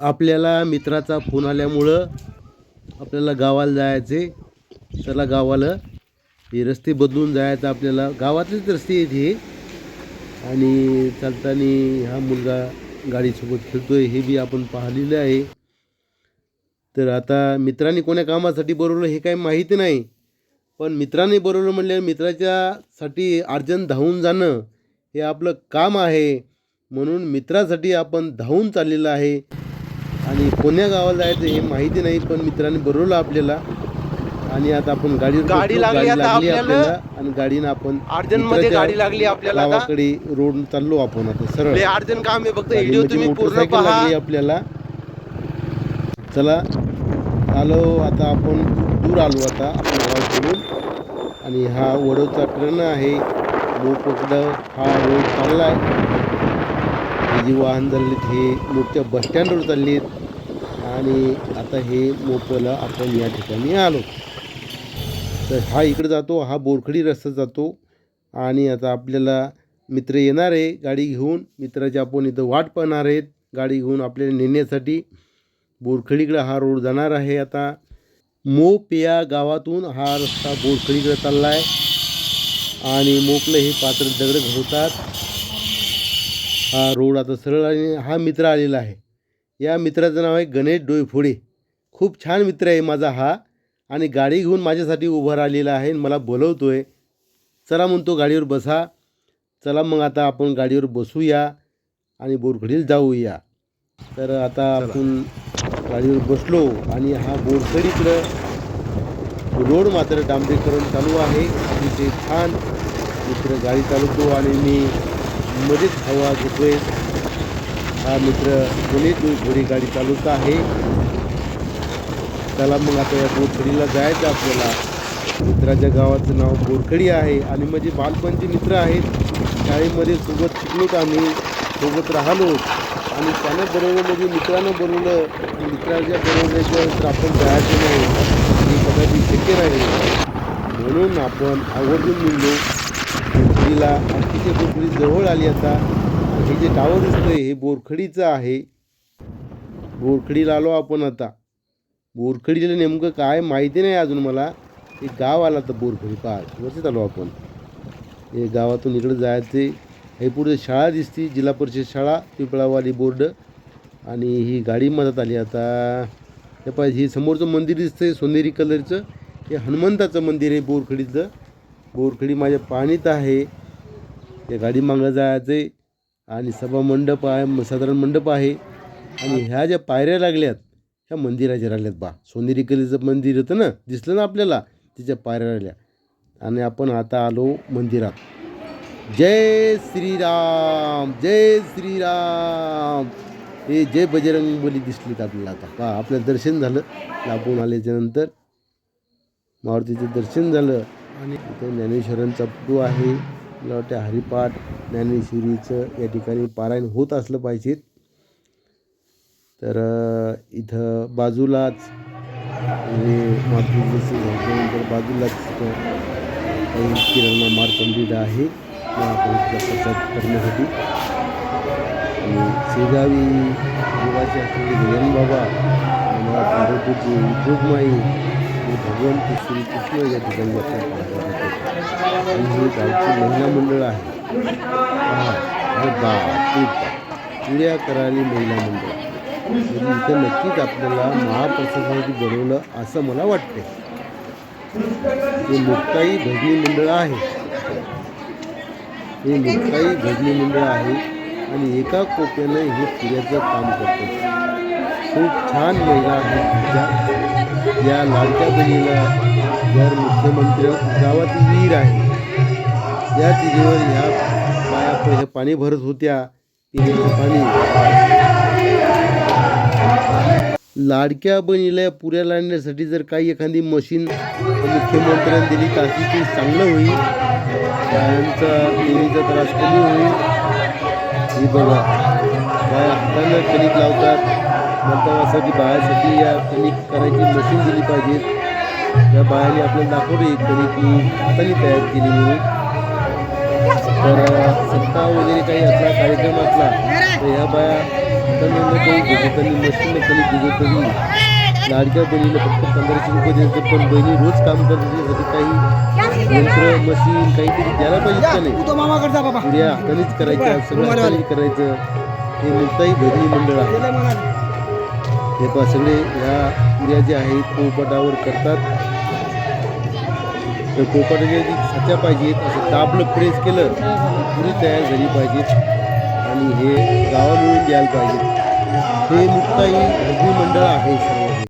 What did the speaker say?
आपल्याला मित्राचा फोन आल्यामुळं आपल्याला गावाला जायचे. चला गावाला. हे रस्ते बदलून जायचं आपल्याला. गावातलेच रस्ते आहेत हे. आणि चालताना हा मुलगा गाडीसोबत फिरतोय हे बी आपण पाहिलेलं आहे. तर आता मित्रांनी कोण्या कामासाठी बोलवलं हे काही माहिती नाही. पण मित्राने बोलवलं म्हणल्यावर मित्राच्यासाठी अर्जंट धावून जाणं हे आपलं काम आहे. म्हणून मित्रासाठी आपण धावून चाललेलं आहे. आणि कोण्या गावाला जायचं हे माहिती नाही पण मित्रांनी बोलवलं आपल्याला. आणि आता आपण गाडी बसलो, लागली आता आपल्याला. आणि गाडीनं आपण अर्जंटमध्ये गाडी लागली आपल्याला गावाकडे रोड चाललो आपण आता सरळ. अर्जंट काम आहे फक्त गाडी व्हिडिओ म्हणजे तुम्ही पूर्ण पहा. आपल्याला. चला आलो आता आपण दूर आलो आता आपण गाव सोडून आणि हा वडोदचा ट्रेन आहे. मोपकडं हा रोड चालला आहे जे वाहन चाललेत हे मोठ्या बसस्टँडवर चाललेत. आणि आता हे मोपला आपण या ठिकाणी आलो. तर हा इकडे जातो हा बोरखडी रस्ता जातो आणि आता आपल्याला मित्र येणार आहे गाडी घेऊन. मित्राची आपण इथं वाट पाहणार आहेत गाडी घेऊन आपल्याला नेण्यासाठी. बोरखडीकडे हा रोड जाणार आहे आता. मोप या गावातून हा रस्ता बोरखडीकडे चालला आहे आणि मोपलं हे पात्र दगड घडवतात हा रोड आता सरळ आणि हा मित्र आलेला आहे. या मित्राचं नाव आहे गणेश डोईफोडे. खूप छान मित्र आहे माझा हा. आणि गाडी घेऊन माझ्यासाठी उभा राहिलेला आहे आणि मला बोलवतो आहे चला म्हणतो गाडीवर बसा. चला मग आता आपण गाडीवर बसूया आणि बोरखडीला जाऊया. तर आता आपण गाडीवर बसलो आणि हा बोरखडीकडं रोड मात्र डांबरीकरण चालू आहे. आणि ते छान मित्र गाडी चालवतो आणि मी मध्येच हवा घेतोय. हा मित्र गणेश घोडी गाडी चालवत आहे. त्याला मग आता या बोरखडीला जायचं आपल्याला. मित्राच्या गावाचं नाव बोरखडी आहे आणि माझे बालपणचे मित्र आहेत. शाळेमध्ये सोबत शिकलोत आम्ही सोबत राहिलो. आणि त्यानं बरोबर म्हणजे मित्रानं बनवलं. मित्राच्या बरोबरच्या तर आपण जायचं नाही हे कदाचित शक्य नाही. म्हणून आपण आवर्जून निघलो. बोरखडीला अतिशय बोरखडी जवळ आली आता. हे जे टावर दिसतंय हे बोरखडीचं आहे. बोरखडीला आलो आपण आता. बोरखडीला म्हणजे नेमकं काय माहिती नाही अजून मला. एक गाव आला तर बोरखडी पार. वरतीच आलो आपण. हे गावातून इकडे जायचे. हे पुढे शाळा दिसते जिल्हा परिषद शाळा पिपळावाली बोर्ड आणि ही गाडी मदत आली आता. हे पाहिजे हे समोरचं मंदिर दिसतंय सोनेरी कलरचं. हे हनुमंताचं मंदिर आहे बोरखडीचं. बोरखडी माझ्या पाणीत आहे. या गाडी मागं जायचे आणि सभा मंडप आहे म- साधारण मंडप आहे. आणि ह्या ज्या पायऱ्या लागल्यात ह्या मंदिराच्या राहिल्यात बा. सोनेरी कलेचं मंदिर होतं ना दिसलं ना आपल्याला तिच्या पायऱ्या राहिल्या आणि आपण आता आलो मंदिरात. जय श्रीराम जय श्रीराम. हे जय बजरंग बोली दिसलीत आपल्याला आता. का आपलं दर्शन झालं. लांबून आल्याच्यानंतर मारुतीचं दर्शन झालं. आणि इथं ज्ञानेश्वरांचा फोटो आहे. मला वाटतं हरिपाठ ज्ञानेश्वरीचं या ठिकाणी पारायण होत असलं पाहिजे. तर इथं बाजूलाच म्हणजे मारुती झाल्यानंतर बाजूलाच किराणा मार्ग आहे. महाप्रभूचा प्रसाद करण्यासाठी. आणि शेगावी देवाचे असलेले गजानन बाबा मला पार्वतीची जोगमाई आणि भगवंत श्री कृष्ण या ठिकाणी आपल्याला पाहायला भेटतात. आणि हे गावची महिला मंडळ आहे पहा, करारी महिला मंडळ म्हणजे इथं नक्कीच आपल्याला महाप्रसादासाठी बनवलं असं मला वाटते हे मुक्ताई भजनी मंडळ आहे. हे मुक्ताई भजनी मंडळ आहे आणि एका कोप्यानं हे पुऱ्याचं काम करते खूप छान महिला आहेत या लाडक्या बहिणीला जर मुख्यमंत्री गावातील विहीर आहे या तिघीवर ह्या बाया पहिलं पाणी भरत होत्या पिण्याचं पाणी. लाडक्या बहिणीला पुऱ्या पुऱ्याला जर काही एखादी मशीन मुख्यमंत्र्यांनी दिली तर अतिशय चांगलं होईल. बायांचा देवीचा त्रास कमी होईल. ही बघा. बाया हातानं कणिक लावतात. म्हणतात असं की बायासाठी या कणिक करायची मशीन दिली पाहिजे. या बायाने आपल्याला दाखवली कणिक ही हाताने तयार केली म्हणून. तर सप्ताह वगैरे काही असला कार्यक्रम असला तर ह्या बाया हाताने भिजवताना मशीनने कधी भिजवताना लाडक्या बहिणीला फक्त पंधराशे रुपये द्यायचं पण बहिणी रोज काम करतात त्याच्यासाठी काही यंत्र मशीन काहीतरी द्यायला पाहिजे का नाही? पुऱ्या हातानेच करायच्या सगळं करायचं. हे मुक्ताई भजनी मंडळ. आहे. हे पा सगळे ह्या क्रिया ज्या आहेत पोपटावर करतात. तर पोपटाच्या जी पाहिजेत असं दाबलं प्रेस केलं पुरी तयार झाली पाहिजेत. आणि हे गावा मिळून द्यायला पाहिजेत. हे मुक्ताई भजनी मंडळ आहे सर्व